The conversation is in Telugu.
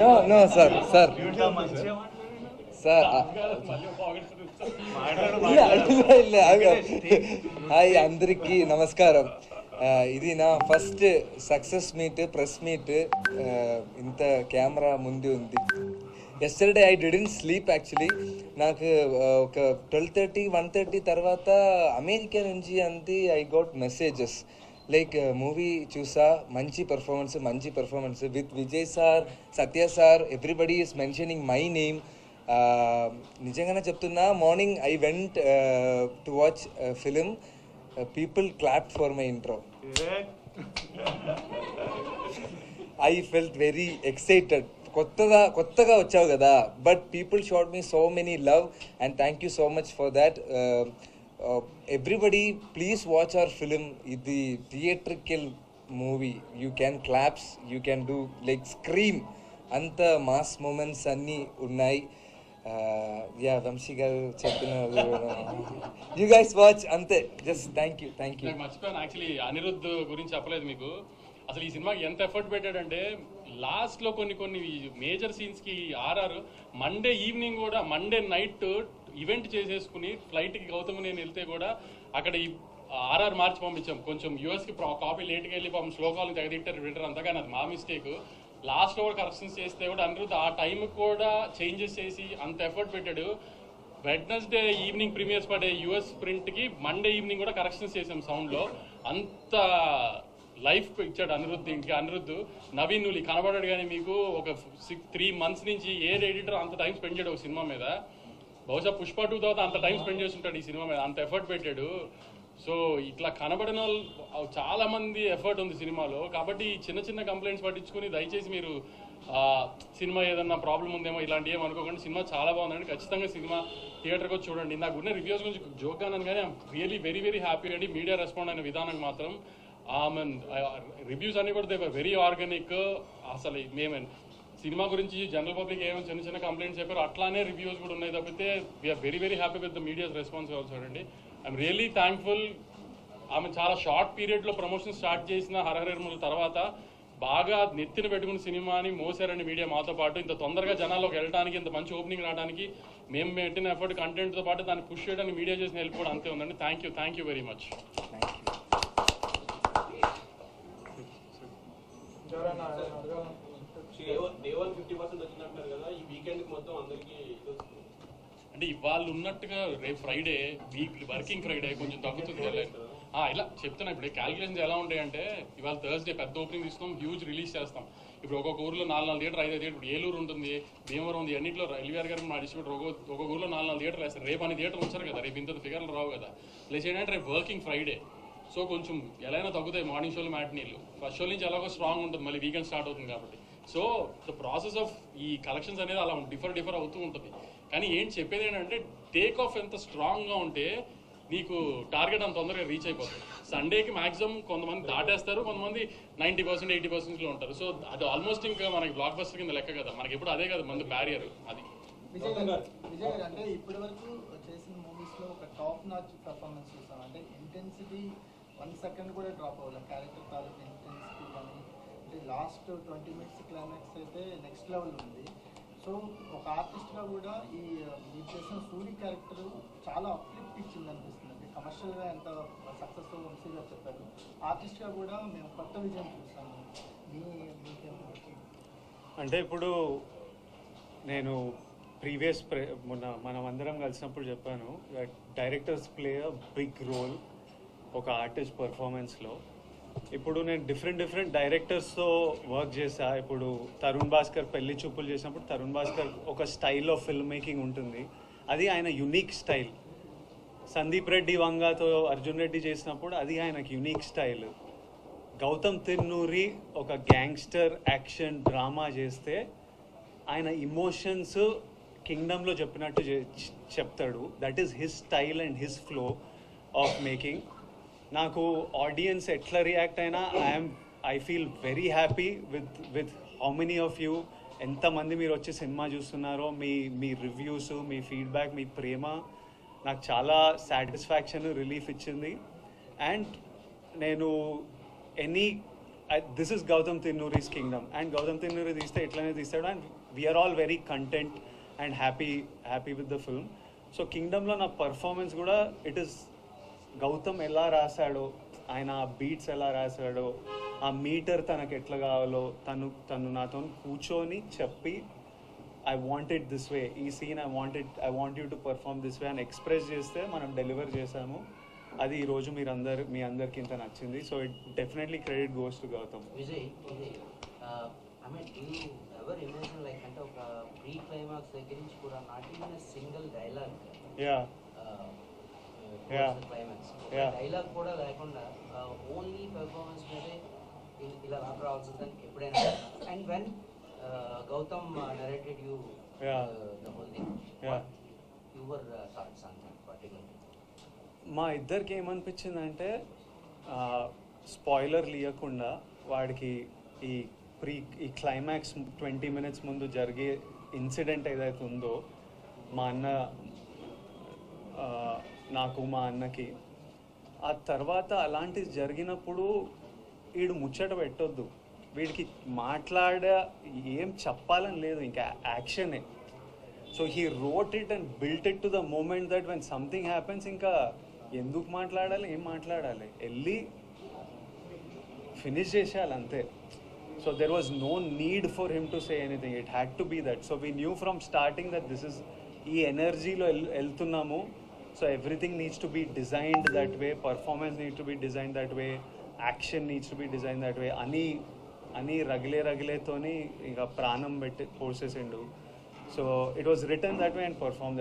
No no sir sir sir hi అందరికీ నమస్కారం. ఇది నా first success meet press meet. ఇంత కెమెరా ముందు ఉంది. Yesterday I didn't sleep actually నాకు ఒక ట్వెల్వ్ థర్టీ వన్ థర్టీ తర్వాత అమెరికా నుంచి అంతే I got messages like movie చూసా మంచి పెర్ఫార్మెన్స్ మంచి performance with Vijay sir Satya sir everybody is mentioning my name నిజంగానే చెప్తున్నా morning I went to watch film people clap for my intro I felt very excited కొత్తగా కొత్తగా వచ్చావు కదా. But people shot me so many love and thank you so much for that everybody please watch our film ఇది theatrical movie you can claps you can do like scream అంత మాస్ మూమెంట్స్ అన్నీ ఉన్నాయి. యా వంశీ గారు చెప్పిన యూ గైస్ వాచ్ అంతే. Just thank you thank you మర్చిపోయాను యాక్చువల్లీ అనిరుద్ధ్ గురించి చెప్పలేదు మీకు. అసలు ఈ సినిమాకి ఎంత ఎఫర్ట్ పెట్టాడంటే లాస్ట్లో కొన్ని కొన్ని మేజర్ సీన్స్కి ఆర్ఆర్ మండే ఈవినింగ్ కూడా మండే నైట్ ఈవెంట్ చేసేసుకుని ఫ్లైట్కి గౌతమ్ నేను వెళ్తే కూడా అక్కడ ఈ ఆర్ఆర్ మార్చి పంపించాం. కొంచెం యూఎస్కి కాపీ లేట్కి వెళ్ళి పాపం శ్లోకాలు తెగదిట్టారు వింటర్ అంతా కానీ అది మా మిస్టేక్ లాస్ట్లో కూడా కరెక్షన్స్ చేస్తే కూడా అనిరుద్ధ్ ఆ టైం కూడా చేంజెస్ చేసి అంత ఎఫర్ట్ పెట్టాడు. వెడ్నెస్డే ఈవినింగ్ ప్రీమియర్స్ పడే యుఎస్ ప్రింట్కి మండే ఈవినింగ్ కూడా కరెక్షన్స్ చేసాం సౌండ్లో. అంత లైఫ్ ఇచ్చాడు అనిరుద్ధ్ ఇంకా అనిరుద్ధ్ నవీన్ నువ్వు కనబడాడు కానీ మీకు ఒక సిక్స్ త్రీ మంత్స్ నుంచి ఏ ఎడిటర్ అంత టైం స్పెండ్ చేయడు ఒక సినిమా మీద. బహుశా పుష్ప టూ తర్వాత అంత టైం స్పెండ్ చేస్తుంటాడు ఈ సినిమా మీద. అంత ఎఫర్ట్ పెట్టాడు. సో ఇట్లా కనబడిన వాళ్ళు చాలా మంది ఎఫర్ట్ ఉంది సినిమాలో. కాబట్టి చిన్న చిన్న కంప్లైంట్స్ పట్టించుకుని దయచేసి మీరు సినిమా ఏదన్నా ప్రాబ్లం ఉందేమో ఇలాంటి ఏం అనుకోకండి. సినిమా చాలా బాగుందండి. ఖచ్చితంగా సినిమా థియేటర్కి వచ్చి చూడండి. నాకు ఉన్న రివ్యూస్ గురించి జోక్ అన్నాను కానీ రియలీ వెరీ వెరీ హ్యాపీ అండి. మీడియా రెస్పాండ్ అయిన విధానం మాత్రం ఆమెన్ రివ్యూస్ అన్ని కూడా దేవర్ వెరీ ఆర్గానిక్ అసలు మేము సినిమా గురించి జనరల్ పబ్లిక్ ఏమైనా చిన్న చిన్న కంప్లైంట్స్ చెప్పారు. అట్లానే రివ్యూస్ కూడా ఉన్నాయి తప్పితే we're very very happy with the media's response also అండి ఐఎమ్ రియలీ థ్యాంక్ఫుల్ ఆమె చాలా షార్ట్ పీరియడ్లో ప్రమోషన్ స్టార్ట్ చేసిన హరహరముల తర్వాత బాగా నెత్తిన పెట్టుకున్న సినిమాని మోసారండి మీడియా మాతో పాటు ఇంత తొందరగా జనాల్లోకి వెళ్ళడానికి ఇంత మంచి ఓపెనింగ్ రావడానికి మేము పెట్టిన ఎఫర్ట్ కంటెంట్తో పాటు దాన్ని పుష్ చేయడానికి మీడియా చేసిన హెల్ప్ కూడా అంతే ఉందండి. Thank you thank you very much thank you day one fifty percent వచ్చినట్టున్నారు కదా ఈ వీకెండ్ మొత్తం అందరికి ఇది వస్తుంది. అంటే ఇవాళ ఉన్నట్టుగా రేపు ఫ్రైడే వీక్ వర్కింగ్ ఫ్రైడే కొంచెం తగ్గుతుంది ఇలా చెప్తున్నా ఇప్పుడు క్యాలిక్యులేషన్స్ ఎలా ఉంటాయంటే ఇవాళ థర్స్డే పెద్ద ఓపెనింగ్ తీసుకున్నాం హ్యూజ్ రిలీజ్ చేస్తాం. ఇప్పుడు ఒక్కొక్క ఊర్లో నాలుగు నాలుగు థియేటర్ ఐదు థియేటర్ ఇప్పుడు ఏలూరు ఉంటుంది భీమవరం ఉంది అన్నింటిలో ఎల్వీఆర్ గారు మా డిస్ట్రిబ్యూటర్ ఒక్కొక్క ఒక్కొక్క ఊర్లో నాలుగు నాలుగు థియేటర్లు వేస్తారు. రేపు అన్ని థియేటర్లు ఉంచారు కదా రేపు ఇంత ఫిగర్లు రావు కదా. ప్లస్ ఏంటంటే రేపు వర్కింగ్ ఫ్రైడే సో కొంచెం ఎలా తగ్గుతాయి మార్నింగ్ షోలు మ్యాట్నీలు ఫస్ట్ షో నుంచి ఎలాగో స్ట్రాంగ్ ఉంటుంది మళ్ళీ వీకెండ్ స్టార్ట్ అవుతుంది కాబట్టి. సో ద ప్రాసెస్ ఆఫ్ ఈ కలెక్షన్స్ అనేది అలా డిఫర్ డిఫర్ అవుతూ ఉంటుంది. కానీ ఏం చెప్పేది ఏంటంటే టేక్ ఆఫ్ ఎంత స్ట్రాంగ్గా ఉంటే నీకు టార్గెట్ అంత తొందరగా రీచ్ అయిపోతుంది. సండేకి మాక్సిమం కొంతమంది దాటేస్తారు కొంతమంది నైంటీ పర్సెంట్ ఎయిటీ పర్సెంట్లో ఉంటారు. సో అది ఆల్మోస్ట్ ఇంకా మనకి బ్లాక్ బస్టర్ కింద లెక్క కదా. మనకి ఎప్పుడు అదే కదా మంది బ్యారియర్ అది. అంటే ఇప్పటి వరకు చేసిన మూవీస్లో ఒక టాప్ నాచ్ పర్ఫార్మెన్స్ చూస్తాం అంటే ఇంటెన్సిటీ వన్ సెకండ్ కూడా డ్రాప్ అవ్వాలి. క్యారెక్టర్ తాలూకు ఇంటెన్సిటీ కానీ అంటే లాస్ట్ ట్వంటీ మినిట్స్ క్లైమాక్స్ అయితే నెక్స్ట్ లెవెల్ ఉంది. సో ఒక ఆర్టిస్ట్గా కూడా ఈ మీరు చేసిన సూరి క్యారెక్టర్ చాలా అప్లిఫ్ట్ ఇచ్చింది అనిపిస్తుంది. అంటే ఎంత సక్సెస్ వంశీగా చెప్పారు. ఆర్టిస్ట్గా కూడా మేము కొత్త విజయం చూసాము. మీ అంటే ఇప్పుడు నేను ప్రీవియస్ మొన్న మనం అందరం కలిసినప్పుడు చెప్పాను directors play a big role ఒక ఆర్టిస్ట్ పర్ఫార్మెన్స్లో ఇప్పుడు నేను డిఫరెంట్ డిఫరెంట్ డైరెక్టర్స్తో వర్క్ చేశా. ఇప్పుడు తరుణ్ భాస్కర్ పెళ్ళి చూపులు చేసినప్పుడు తరుణ్ భాస్కర్ ఒక స్టైల్ ఆఫ్ ఫిల్మ్ మేకింగ్ ఉంటుంది. అది ఆయన యునిక్ స్టైల్ సందీప్ రెడ్డి వంగాతో అర్జున్ రెడ్డి చేసినప్పుడు అది ఆయనకి యునిక్ స్టైల్ గౌతమ్ తిన్నూరి ఒక గ్యాంగ్స్టర్ యాక్షన్ డ్రామా చేస్తే ఆయన ఇమోషన్స్ కింగ్డమ్లో చెప్పినట్టు చెప్తాడు. That is his style and his flow of making నాకు ఆడియన్స్ ఎట్లా రియాక్ట్ అయినా I'm I feel very happy with with how many of you ఎంతమంది మీరు వచ్చి సినిమా చూస్తున్నారో మీ మీ రివ్యూస్ మీ ఫీడ్బ్యాక్ మీ ప్రేమ నాకు చాలా సాటిస్ఫాక్షన్ రిలీఫ్ ఇచ్చింది. అండ్ నేను any this is Gautam Tinnuri's Kingdom and Gautam Tinnuri తీస్తే ఇట్లనే తీస్తాడు? And we're all very content and happy happy with the film so కింగ్డమ్లో నా పర్ఫార్మెన్స్ కూడా ఇట్ ఇస్ గౌతమ్ ఎలా రాశాడో ఆయన ఆ బీట్స్ ఎలా రాశాడో ఆ మీటర్ తనకు ఎట్లా కావాలో తను తను నాతో కూర్చొని చెప్పి ఐ వాంటెడ్ దిస్ వే ఈ scene I wanted I want you to perform this way అని ఎక్స్ప్రెస్ చేస్తే మనం డెలివర్ చేసాము అది ఈరోజు మీరు అందరు మీ అందరికి ఇంత నచ్చింది. So it definitely credit goes to Gautam. Vijay I mean you ever imagine like అంటే ఒక ప్రీ క్లైమాక్స్ దగ్గర నుంచి కూడా not even single dialogue yeah. Climax Yeah. Dialogue కూడా లేకుండా ఓన్లీ పెర్ఫార్మెన్స్ మీదే ఇలా రాక రావాల్సిందని ఎప్పుడైనా and when Gautam narrated you Yeah. The whole thing. Your thoughts on particular మా ఇద్దరికి ఏమనిపించిందంటే స్పాయిలర్ ఇవ్వకుండా వాడికి ఈ ప్రీ ఈ క్లైమాక్స్ ట్వంటీ మినిట్స్ ముందు జరిగే ఇన్సిడెంట్ ఏదైతే ఉందో మా అన్న నాకు మా అన్నకి. ఆ తర్వాత అలాంటిది జరిగినప్పుడు వీడు ముచ్చట పెట్టొద్దు. వీడికి మాట్లాడ ఏం చెప్పాలని లేదు ఇంకా యాక్షనే. So he wrote it and built it to the moment that when something happens ఇంకా ఎందుకు మాట్లాడాలి ఏం మాట్లాడాలి? వెళ్ళి ఫినిష్ చేసేయాలి అంతే. So there was no need for him to say anything it had to be that so we knew from starting that this is ఈ ఎనర్జీలో వెళ్తున్నాము. So everything needs to be designed that way performance needs to be design that way action needs to be design that way అని అని రగిలే రగిలేతోని ఇక ప్రాణం పెట్టి పోసేసిండు so it was written that way and perform